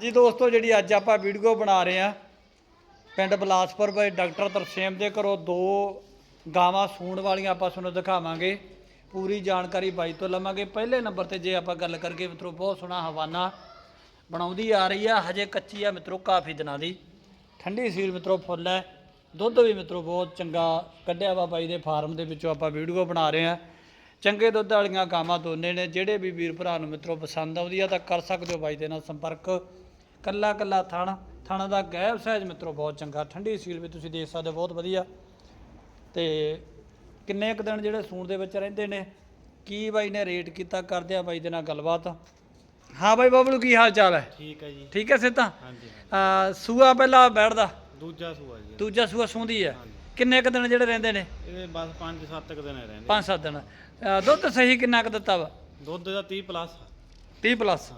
ਜੀ ਦੋਸਤੋ, ਜਿਹੜੀ ਅੱਜ ਆਪਾਂ ਵੀਡੀਓ ਬਣਾ ਰਹੇ ਆ ਪਿੰਡ ਬਲਾਸਪੁਰ ਬਾਈ ਡਾਕਟਰ ਤਰਸੇਮ ਦੇ ਘਰੋਂ ਦੋ ਗਾਵਾਂ ਸੂਣ ਵਾਲੀਆਂ ਆਪਾਂ ਤੁਹਾਨੂੰ ਦਿਖਾਵਾਂਗੇ। ਪੂਰੀ ਜਾਣਕਾਰੀ ਬਾਈ ਤੋਂ ਲਵਾਂਗੇ। ਪਹਿਲੇ ਨੰਬਰ ਤੇ ਜੇ ਆਪਾਂ ਗੱਲ ਕਰਕੇ ਮਿੱਤਰੋ, ਬਹੁਤ ਸੋਹਣਾ ਹਵਾਨਾ ਬਣਾਉਂਦੀ ਆ ਰਹੀ ਆ। ਹਜੇ ਕੱਚੀ ਆ, ਮਿੱਤਰੋ, ਕਾਫੀ ਦਿਨਾਂ ਦੀ। ਠੰਡੀ ਸੀਰ ਮਿੱਤਰੋ, ਫੁੱਲ ਹੈ। ਦੁੱਧ ਵੀ, ਮਿੱਤਰੋ, ਬਹੁਤ ਚੰਗਾ ਕੱਢਿਆ ਵਾ ਬਾਈ ਦੇ ਫਾਰਮ ਦੇ ਵਿੱਚੋਂ ਆਪਾਂ ਵੀਡੀਓ ਬਣਾ ਰਹੇ ਆ ਚੰਗੇ ਦੁੱਧ ਵਾਲੀਆਂ ਗਾਵਾਂ ਦੋਨੇ ਨੇ। ਜਿਹੜੇ ਵੀ ਵੀਰ ਭਰਾ ਨੂੰ, ਮਿੱਤਰੋ, ਪਸੰਦ ਆਉਂਦੀ ਆ ਤਾਂ ਕਰ ਸਕਦੇ ਹੋ ਬਾਈ ਦੇ ਨਾਲ ਸੰਪਰਕ। ਕੱਲਾ ਕੱਲਾ ਥਣ ਥਣ ਦਾ ਗੈਪ ਸਾਈਜ਼ ਮਿੱਤਰੋ ਬਹੁਤ ਚੰਗਾ ਠੰਡੀ ਸੀਲ ਵੀ ਤੁਸੀਂ ਦੇਖ ਸਕਦੇ ਹੋ ਬਹੁਤ ਵਧੀਆ। ਤੇ ਕਿੰਨੇ ਕੁ ਦਿਨ ਜਿਹੜੇ ਸੂਣ ਦੇ ਵਿੱਚ ਰਹਿੰਦੇ ਨੇ ਕੀ ਬਾਈ ਨੇ ਰੇਟ ਕੀਤਾ ਕਰਦੇ ਆ ਬਾਈ ਦੇ ਨਾਲ ਗੱਲਬਾਤ। ਹਾਂ ਬਾਈ ਬਬਲੂ ਕੀ ਹਾਲ ਚਾਲ ਹੈ? ਠੀਕ ਹੈ ਜੀ। ਠੀਕ ਹੈ ਸਿੱਧਾ? ਹਾਂਜੀ ਆ ਸੂਆ ਪਹਿਲਾਂ ਬੈਠਦਾ? ਦੂਜਾ ਸੂਆ ਜੀ। ਦੂਜਾ ਸੂਆ ਸੂੰਦੀ ਹੈ। ਕਿੰਨੇ ਕੁ ਦਿਨ ਜਿਹੜੇ ਰਹਿੰਦੇ ਨੇ? ਇਹਦੇ ਬਸ 5-7 ਕੁ ਦਿਨ ਰਹਿੰਦੇ 5-7 ਦਿਨ। ਦੁੱਧ ਸਹੀ ਕਿੰਨਾ ਕੁ ਦਿੱਤਾ ਵਾ? ਦੁੱਧ ਦਾ 30 ਪਲੱਸ 30 ਪਲੱਸ।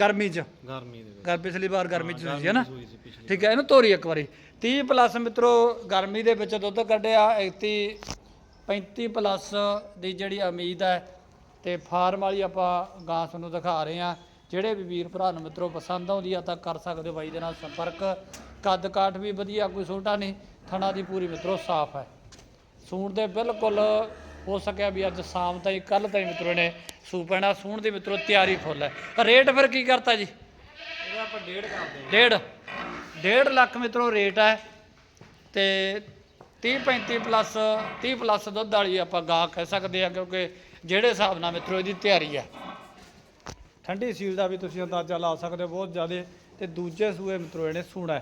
ਗਰਮੀ ਚ। ਗਰਮੀ ਦੇ ਵਿੱਚ। ਗਰ ਪਿਛਲੀ ਵਾਰ ਗਰਮੀ ਚ ਸੀ ਹੈ ਨਾ? ਸੂਈ ਸੀ ਪਿਛਲੀ ਠੀਕ ਹੈ ਇਹਨੂੰ ਤੋਰੀ ਇੱਕ ਵਾਰੀ। 30 ਪਲੱਸ ਮਿੱਤਰੋ ਗਰਮੀ ਦੇ ਵਿੱਚ ਦੁੱਧ ਕੱਢਿਆ 31 35 ਪਲੱਸ ਦੀ ਜਿਹੜੀ ਉਮੀਦ ਹੈ ਤੇ ਫਾਰਮ ਵਾਲੀ ਆਪਾਂ ਗਾਂ ਤੁਹਾਨੂੰ ਦਿਖਾ ਰਹੇ ਆ ਜਿਹੜੇ ਵੀ ਵੀਰ ਭਰਾ ਨੂੰ ਮਿੱਤਰੋ ਪਸੰਦ ਆਉਂਦੀ ਆ ਤਾਂ ਕਰ ਸਕਦੇ ਹੋ ਬਾਈ ਦੇ ਨਾਲ ਸੰਪਰਕ। ਕੱਦ ਕਾਠ ਵੀ ਵਧੀਆ ਕੋਈ ਛੋਟਾ ਨਹੀਂ। ਥਣਾ ਦੀ ਪੂਰੀ ਮਿੱਤਰੋ ਸਾਫ਼ ਹੈ। ਸੂਣ ਦੇ ਬਿਲਕੁਲ ਹੋ ਸਕਿਆ ਵੀ ਅੱਜ ਸ਼ਾਮ ਤਾਈਂ ਕੱਲ ਤਾਈਂ ਮਿੱਤਰੋ ਨੇ ਸੂ ਪੈਣਾ ਸੂਣ ਦੀ ਮਿੱਤਰੋ ਤਿਆਰੀ ਫੁੱਲ ਹੈ। ਰੇਟ ਫਿਰ ਕੀ ਕਰਤਾ ਜੀ? ਇਹਦਾ ਆਪਾਂ ਡੇਢ ਕਰਦੇ ਡੇਢ? ਡੇਢ ਲੱਖ ਮਿੱਤਰੋ ਰੇਟ ਹੈ ਤੇ 30 35 ਪਲੱਸ 30 ਪਲੱਸ ਦੁੱਧ ਵਾਲੀ ਆਪਾਂ ਗਾ ਕਹਿ ਸਕਦੇ ਆ ਕਿਉਂਕਿ ਜਿਹੜੇ ਹਿਸਾਬ ਨਾਲ ਮਿੱਤਰੋ ਇਹਦੀ ਤਿਆਰੀ ਹੈ। ਠੰਡੀ ਸੀਲ ਦਾ ਵੀ ਤੁਸੀਂ ਅੰਦਾਜ਼ਾ ਲਾ ਸਕਦੇ ਹੋ ਬਹੁਤ ਜ਼ਿਆਦਾ ਤੇ ਦੂਜੇ ਸੂਏ ਮਿੱਤਰੋ ਇਹਨੇ ਸੂਣਾ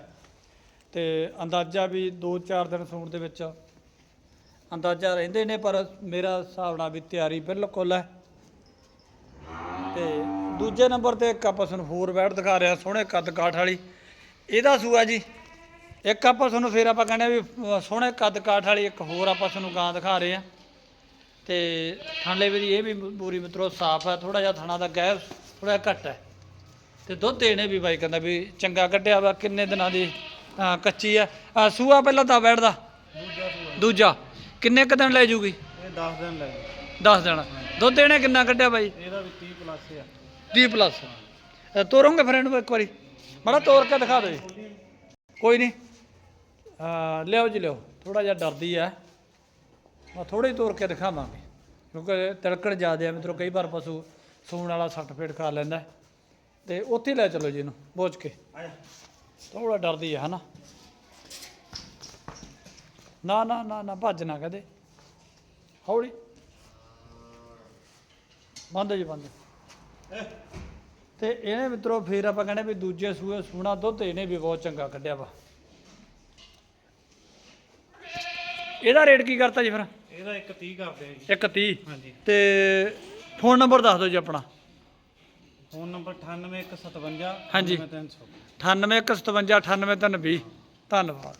ਤੇ ਅੰਦਾਜ਼ਾ ਵੀ 2-4 ਦਿਨ ਸੂਣ ਦੇ ਵਿੱਚ ਅੰਦਾਜ਼ਾ ਰਹਿੰਦੇ ਨੇ, ਪਰ ਮੇਰਾ ਹਿਸਾਬ ਨਾਲ ਵੀ ਤਿਆਰੀ ਬਿਲਕੁਲ ਹੈ। ਤੇ ਦੂਜੇ ਨੰਬਰ ਤੇ ਇੱਕ ਆਪਾਂ ਤੁਹਾਨੂੰ ਹੋਰ ਬੈਠ ਦਿਖਾ ਰਿਹਾ ਸੋਹਣੇ ਕੱਦ ਕਾਠ ਵਾਲੀ। ਇਹਦਾ ਸੂਆ ਜੀ। ਇੱਕ ਆਪਾਂ ਤੁਹਾਨੂੰ ਫੇਰ ਆਪਾਂ ਕਹਿੰਦੇ ਆ ਵੀ ਸੋਹਣੇ ਕੱਦ ਕਾਠ ਵਾਲੀ ਇੱਕ ਹੋਰ ਆਪਾਂ ਤੁਹਾਨੂੰ ਗਾਂ ਦਿਖਾ ਰਹੇ ਆ ਤੇ ਥਾਂਲੇ ਵੀ ਇਹ ਵੀ ਪੂਰੀ ਮਿੱਤਰੋ ਸਾਫ਼ ਹੈ ਥੋੜਾ ਜਿਹਾ ਥਣਾ ਦਾ ਗੈਪ ਥੋੜਾ ਘੱਟ ਹੈ। ਤੇ ਦੁੱਧ ਇਹਨੇ ਵੀ ਬਾਈ ਕਹਿੰਦਾ ਵੀ ਚੰਗਾ ਕੱਢਿਆ ਵਾ, ਕਿੰਨੇ ਦਿਨਾਂ ਦੀ ਕੱਚੀ ਆ ਸੂਆ ਪਹਿਲਾਂ ਤਾਂ ਬੈਠਦਾ। ਦੂਜਾ। ਕਿੰਨੇ ਕੁ ਦਿਨ ਲੈ ਜੂਗੀ? ਇਹ 10 ਦਿਨ ਲੱਗੇ 10 ਦਿਨ। ਦੁੱਧ ਇਹਨੇ ਕਿੰਨਾ ਕੱਢਿਆ ਬਾਈ? ਇਹਦਾ ਵੀ 30 ਪਲੱਸ ਆ। 30 ਪਲੱਸ ਤੋਰੋਂਗੇ ਫਿਰ ਇਹਨੂੰ ਇੱਕ ਵਾਰੀ। ਮਾੜਾ ਤੋਰ ਕੇ ਦਿਖਾ ਦਿਓ ਜੀ ਕੋਈ ਨਹੀਂ। ਅਹ ਲਿਆਓ ਜੀ ਲਿਆਓ। ਥੋੜਾ ਜਿਹਾ ਡਰਦੀ ਆ। ਮੈਂ ਥੋੜਾ ਹੀ ਤੋਰ ਕੇ ਦਿਖਾਵਾਂਗੇ। ਕਿਉਂਕਿ ਤਿਲਕੜ ਜ਼ਿਆਦਾ ਆ ਮਿੱਤਰੋ ਕਈ ਵਾਰ ਪਸ਼ੂ ਸੂਣ ਵਾਲਾ ਸੱਟ ਫੇਟ ਖਾ ਲੈਂਦਾ। ਹੈ। ਤੇ ਉੱਥੇ ਹੀ ਲੈ ਚਲੋ ਜੀ ਇਹਨੂੰ ਬੋਝ ਕੇ। ਥੋੜਾ ਡਰਦੀ ਆ ਹਨਾ? ਨਾ ਨਾ ਨਾ ਨਾ ਭੱਜ ਨਾ ਕਦੇ। ਹੌਲੀ। ਬੰਦ ਜੀ ਬੰਦ। ਤੇ ਇਹਨੇ ਮਿੱਤਰੋ ਫੇਰ ਆਪਾਂ ਕਹਿੰਦੇ ਵੀ ਦੂਜੇ ਸੂਏ ਸੂਣਾ ਦੁੱਧ ਇਹਨੇ ਵੀ ਬਹੁਤ ਚੰਗਾ ਕੱਢਿਆ ਵਾ। ਇਹਦਾ ਰੇਟ ਕੀ ਕਰਤਾ ਜੀ ਫਿਰ? ਇਹਦਾ ਇੱਕ 30 ਕਰਦੇ ਆ ਜੀ। ਇੱਕ 30 ਹਾਂਜੀ। ਤੇ ਫੋਨ ਨੰਬਰ ਦੱਸ ਦਿਓ ਜੀ ਆਪਣਾ। ਫੋਨ ਨੰਬਰ 98157 ਹਾਂਜੀ। 300 9815598320 ਧੰਨਵਾਦ।